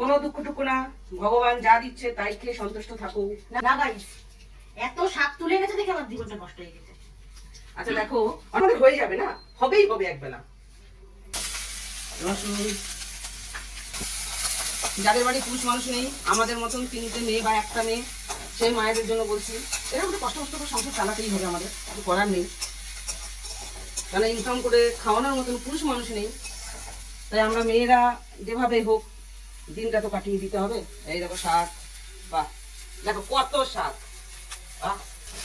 কোনো দুঃখ টুকু না। ভগবান যা দিচ্ছে তাই খেয়ে সন্তুষ্ট থাকুক। না গাইস এত শাক তুলে গেছে দেখে আমার জীবনটা নষ্ট হয়ে গেছে। আচ্ছা দেখো আমাদের হয়ে যাবে না? হবেই হবে একবেলা। রসুন যাদের বাড়ি পুরুষ মানুষ নেই, আমাদের মতন তিনটে মেয়ে বা একটা মেয়ে সেই মায়েদের জন্য বলছি, এরকম কষ্ট কষ্ট করে সংসার চালাতেই হবে আমাদের, কিছু করার নেই। কারণ ইনকাম করে খাওয়ানোর মতন পুরুষ মানুষ নেই, তাই আমরা মেয়েরা যেভাবে হোক দিনটা তো কাটিয়ে দিতে হবে। এই দেখো শাক বাহ দেখো কত শাক।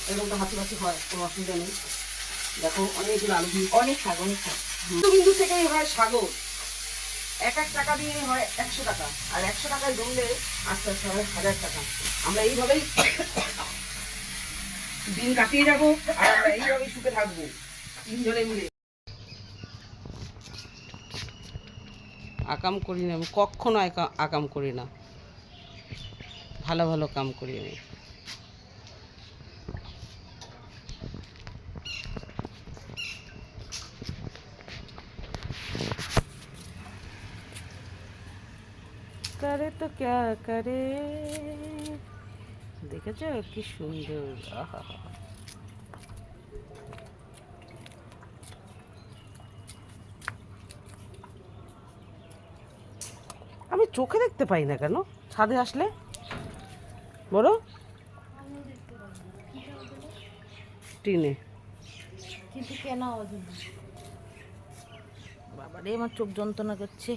এরকম তো হাতি বাতি হয় কোনো অসুবিধা নেই। দেখো অনেকগুলো আলু দিয়ে অনেক শাক অনেক শাক। বিন্দু বিন্দু থেকেই হয় সাগর। এক এক টাকা দিয়ে হয় একশো টাকা। আর একশো টাকায় জমলে আস্তে আস্তে হয় হাজার টাকা। আমরা এইভাবেই দিন কাটিয়ে যাব আর আমরা এইভাবেই সুখে থাকব। তিনজনে মিলে। আকাম করি না, আমি কখনো আকা- আকাম করি না। ভালো ভালো কাম করি আমি। করে তো ক্যা করে? দেখেছ কি সুন্দর? আহা। চোখে দেখতে পাই না কেন? ছাদে আসলে? বলো। টিনে। কিন্তু কেন বাবারে আমার চোখ যন্ত্রণা করছে।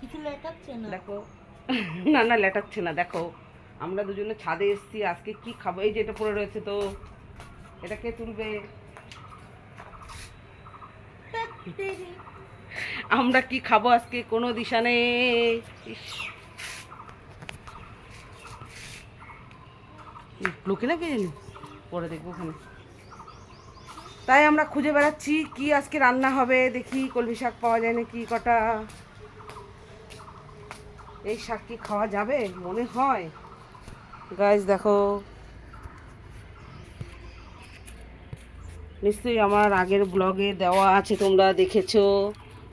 কিছু লেটাচ্ছে না? দেখো। না না লেটাচ্ছে না দেখো। আমরা দুজনে ছাদে এসেছি আজকে কি খাব? এই যে এটা পড়ে রয়েছে তো। এটা কে তুলবে? আমরা কি খাব আজকে? কোনো দিশা নেই। লোকে না কে পরে দেখব ওখানে। তাই আমরা খুঁজে বেড়াচ্ছি কি আজকে রান্না হবে, দেখি কলমি শাক পাওয়া যায় নাকি কটা। এই শাক কি খাওয়া যাবে? মনে হয়। গাছ দেখো। নিশ্চয়ই আমার আগের ব্লগে দেওয়া আছে, তোমরা দেখেছ।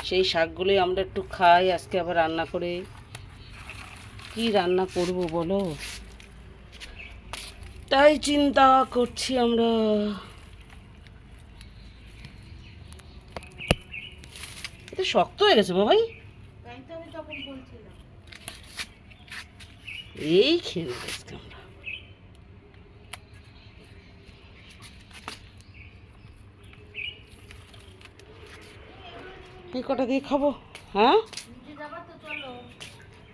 সেই শাকগুলোই আমরা একটু খাই আজকে আবার রান্না করে। কি রান্না করব বলো? তাই চিন্তা করছি আমরা। এটা শক্ত হয়ে গেছে বাবাই। এই খেয়ে নেব আমরা। এই কটা দিয়ে খাব? হ্যাঁ?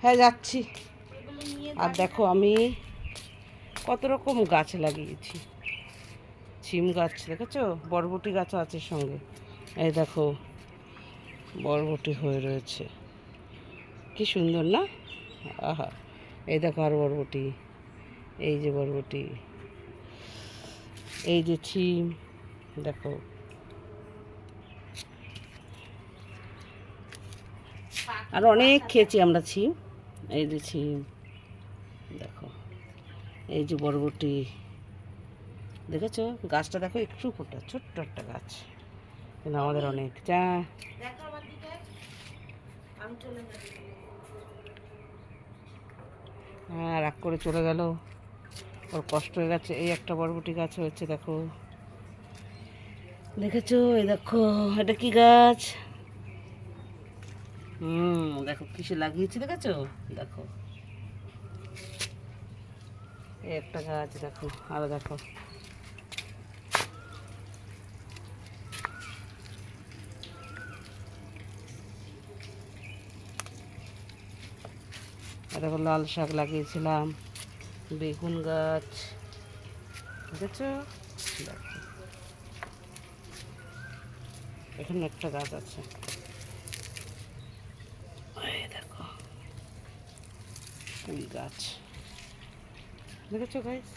হ্যাঁ যাচ্ছি। আর দেখো, আমি কত রকম গাছ লাগিয়েছি। ছিম গাছ, দেখেছ? বরবটি গাছও আছে সঙ্গে। এই দেখো, বরবটি হয়ে রয়েছে। কি সুন্দর, না? আহা, এই দেখো আর বরবটি। এই যে বরবটি। এই যে ছিম, দেখো। আর অনেক খেয়েছি আমরা ছিম এই যে ছিম দেখো এই যে বরবটি। দেখেছ? গাছটা দেখো একটু ফোটা ছোট্ট একটা গাছ। কিন্তু আমাদের অনেক। চা হ্যাঁ রাগ করে চলে গেল। ওর কষ্ট হয়ে গেছে। এই একটা বরবটি গাছ হয়েছে দেখো। দেখেছ? এই দেখো এটা কি গাছ? হুম, দেখো কিসে লাগিয়েছি দেখেছ? দেখো। একটা গাছ, দেখো, আরও দেখো। দেখো লাল শাক লাগিয়েছিলাম, বেগুন গাছ, দেখেছ? দেখো। এখানে একটা গাছ আছে এই দেখো ফুল গাছ। দেখেছ গাছ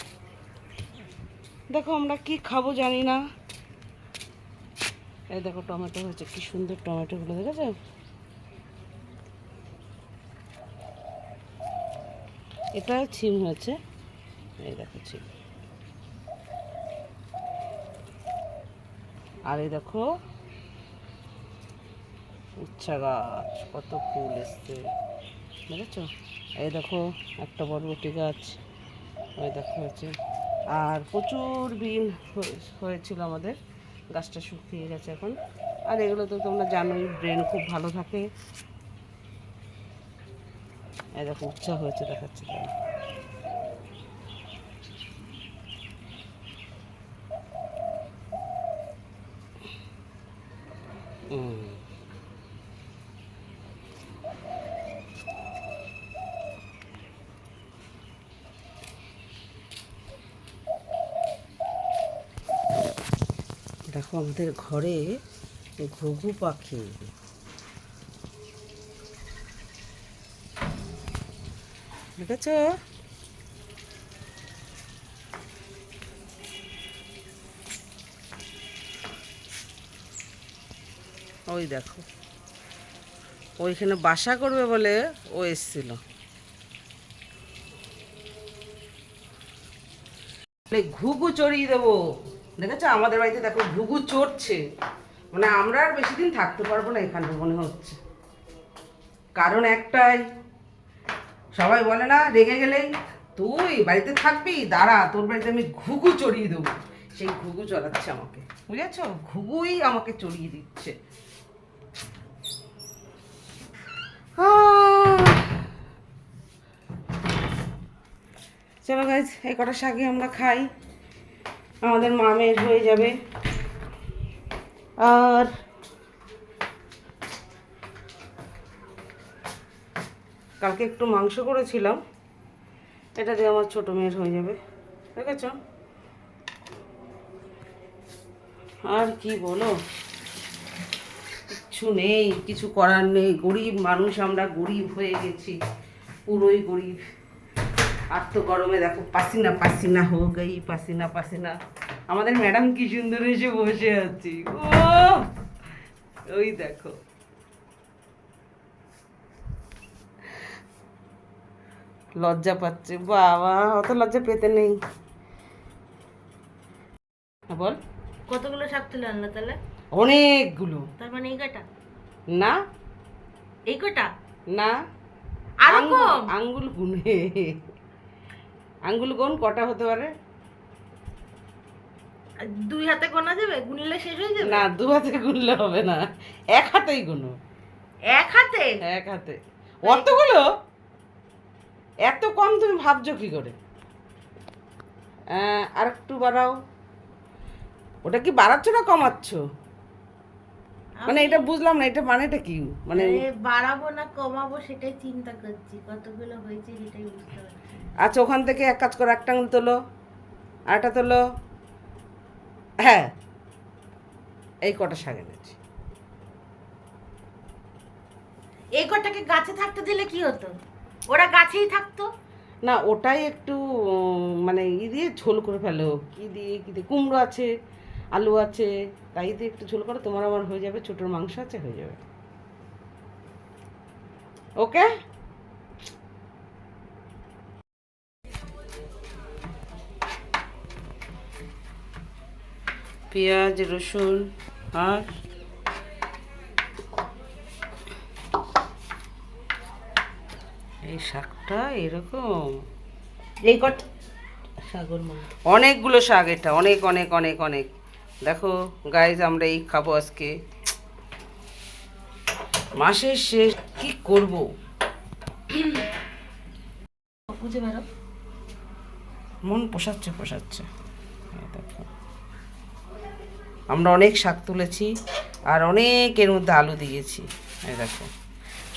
দেখো আমরা কি খাব জানি না। এই দেখো টমেটো হয়েছে, কি সুন্দর টমেটোগুলো, দেখেছ? এটা ছিম হয়েছে। এই দেখো ছিম। আর এই দেখো উচ্ছা গাছ, কত ফুল এসছে। বুঝেছ এই দেখো, একটা বরবটি গাছ। ওই দেখো হয়েছে আর প্রচুর বিন হয়ে- হয়েছিল আমাদের। গাছটা শুকিয়ে গেছে এখন। আর এগুলো তো তোমরা জানোই, ব্রেন খুব ভালো থাকে। এই দেখো উৎসাহ হয়েছে, দেখাচ্ছে দেখো আমাদের ঘরে ঘুঘু পাখি। দেখেছ? ওই দেখো। ওইখানে বাসা করবে বলে ও এসছিল। ঘুঘু চড়িয়ে দেবো। দেখেছ? আমাদের বাড়িতে দেখো, ঘুঘু চড়ছে। মানে আমরা আর বেশি দিন থাকতে পারব না এখানটা মনে হচ্ছে। কারণ একটাই, সবাই বলে না, রেগে গেলেই তুই বাড়িতে থাকবি, দাঁড়া, তোর বাড়িতে আমি ঘুঘু চড়িয়ে দেবো। সেই ঘুঘু চড়াচ্ছে আমাকে, বুঝেছ? ঘুঘুই আমাকে চড়িয়ে দিচ্ছে। চলো গাইজ এই কটা শাকে আমরা খাই। আমাদের মামের হয়ে যাবে। আর কালকে একটু মাংস করেছিলাম। এটা দিয়ে আমার ছোট মেয়ের হয়ে যাবে। দেখেছ? আর কি বলো? কিচ্ছু নেই, কিছু করার নেই। গরিব মানুষ আমরা গরিব হয়ে গেছি। পুরোই গরিব। আর তো গরমে দেখো পাসিনা পাসিনা হো গই পাসিনা পাসিনা। আমাদের ম্যাডাম কি সুন্দর এসে বসে আছি। ও ওই দেখো। লজ্জা পাচ্ছে। বাবা অত লজ্জা পেতে নেই। হ্যাঁ, বল। কতগুলো শাক তুলে আনলো তাহলে? অনেকগুলো। তার মানে এই কটা না। এই কটা না। আঙ্গুল- আঙ্গুল গুনে। আঙ্গুল গুন কটা হতে পারে? দুই হাতে গোনা যাবে? গুনলে শেষ হয়ে যাবে? না দু হাতে গুনলে হবে না। এক হাতেই গুনো। এক হাতে? এক হাতে। অতগুলো? এত কম তুমি ভাবছ কি করে? আর একটু বাড়াও। ওটা কি বাড়াচ্ছ না কমাচ্ছ? মানে এটা বুঝলাম না এটা মানেটা কি? মানে বাড়াবো না কমাবো সেটাই চিন্তা করছি কতগুলো হয়েছে সেটাই বুঝতে পারছি আচ্ছা ওখান থেকে এক কাজ করো একটা আঙুল তোলো আরেকটা তোলো। হ্যাঁ এই কটা শাক এনেছি। এই কটাকে গাছে থাকতে দিলে কি হতো? ওরা গাছেই থাকতো? না ওটাই একটু মানে ই দিয়ে ঝোল করে ফেলো। কি দিয়ে কি দিয়ে কুমড়ো আছে। আলু আছে তাই দিয়ে একটু ঝোল করো তোমার আমার হয়ে যাবে ছোটোর মাংস আছে হয়ে যাবে। ওকে? পেঁয়াজ রসুন আর এই শাকটা এরকম। এই কটা? মাছ। অনেকগুলো শাক এটা অনেক অনেক অনেক অনেক। দেখো গাইজ আমরা এই খাব আজকে। মাসের শেষ কি করব? বুঝে মন পোষাচ্ছে পোষাচ্ছে। দেখো। আমরা অনেক শাক তুলেছি আর অনেক এর মধ্যে আলু দিয়েছি। এই দেখো।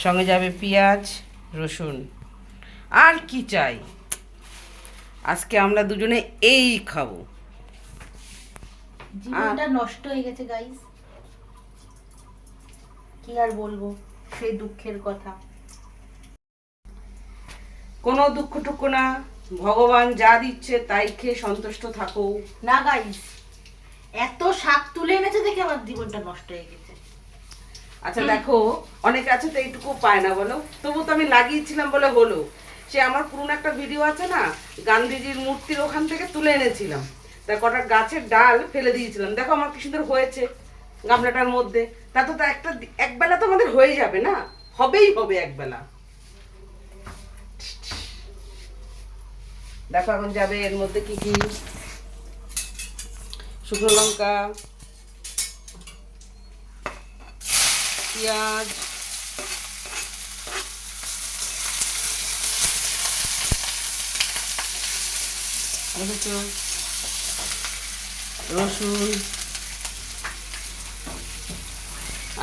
সঙ্গে যাবে পেঁয়াজ রসুন। আর কি চাই? আজকে আমরা দুজনে এই খাব। জীবনটা নষ্ট হয়ে গেছে গাইস কি আর বলব? সেই দুঃখের কথা। কোনো দুঃখ টুক্ষ না। ভগবান যা দিচ্ছে তাই খেয়ে সন্তুষ্ট থাকো। না গাইস এত শাক তুলে এনেছে দেখে আমার জীবনটা নষ্ট হয়ে গেছে। আচ্ছা দেখো অনেকে আছে তো এইটুকু পায় না বলো? তবু তো আমি লাগিয়েছিলাম বলে হলো। সে আমার পুরনো একটা ভিডিও আছে না? গান্ধীজির মূর্তির ওখান থেকে তুলে এনেছিলাম। তা কটা গাছের ডাল ফেলে দিয়েছিলাম। দেখো আমার কি সুন্দর হয়েছে গামলাটার মধ্যে। তা তো একটা একবেলা তো আমাদের হয়ে যাবে না? হবেই হবে একবেলা। দেখো এখন যাবে এর মধ্যে কি কি? শুকনো লঙ্কা, পেঁয়াজ অথচ রসুন।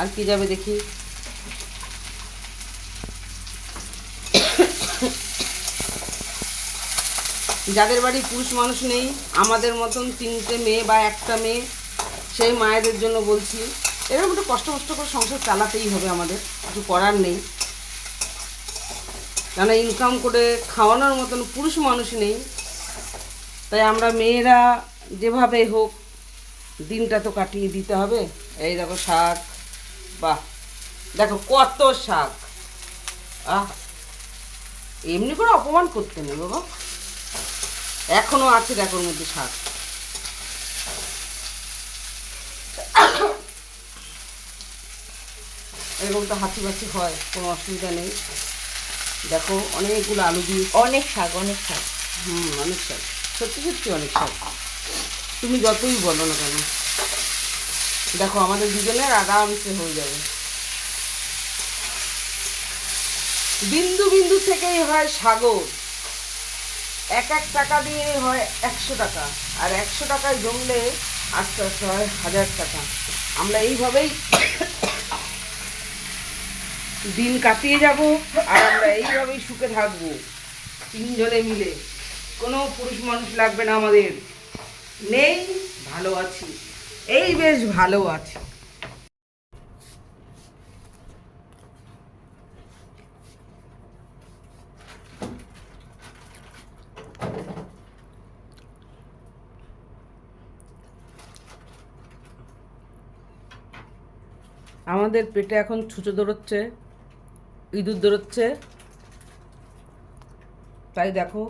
আর কি যাবে দেখি? যাদের বাড়ি পুরুষ মানুষ নেই, আমাদের মতন তিনটে মেয়ে বা একটা মেয়ে, সেই মায়েদের জন্য বলছি। এরকম একটু কষ্ট কষ্ট করে সংসার চালাতেই হবে আমাদের, কিছু করার নেই। কেন ইনকাম করে খাওয়ানোর মতন পুরুষ মানুষ নেই। তাই আমরা মেয়েরা যেভাবে হোক দিনটা তো কাটিয়ে দিতে হবে। এই দেখো শাক বাহ দেখো কত শাক। আহ এমনি করে অপমান করতে নেই বাবা। এখনও আছে দেখোর মধ্যে শাক। এরকম তো হাঁচি বাচি হয় কোনো অসুবিধা নেই। দেখো অনেকগুলো আলু দিয়ে অনেক শাক অনেক শাক। হুম অনেক শাক। সত্যি সত্যি অনেক শাক। তুমি যতই বলো না কেন। দেখো, আমাদের দুজনের আরামসে হয়ে যাবে। বিন্দু বিন্দু থেকেই হয় সাগর। এক এক টাকা দিয়ে হয় একশো টাকা। আর একশো টাকায় জমলে আস্তে আস্তে হয় হাজার টাকা। আমরা এইভাবেই দিন কাটিয়ে যাব আর আমরা এইভাবেই সুখে থাকব। তিনজনে মিলে। কোনো পুরুষ মানুষ লাগবে না আমাদের। নেই, ভালো আছি। এই বেশ ভালো আছি। আমাদের পেটে এখন ছুঁচো দৌড়চ্ছে, ইঁদুর দৌড়চ্ছে। তাই দেখো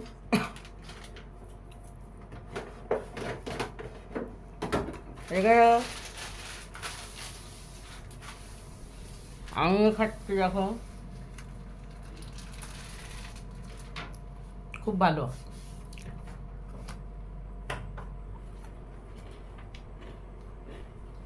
এখানে আঙুল খাচ্ছি দেখো খুব ভালো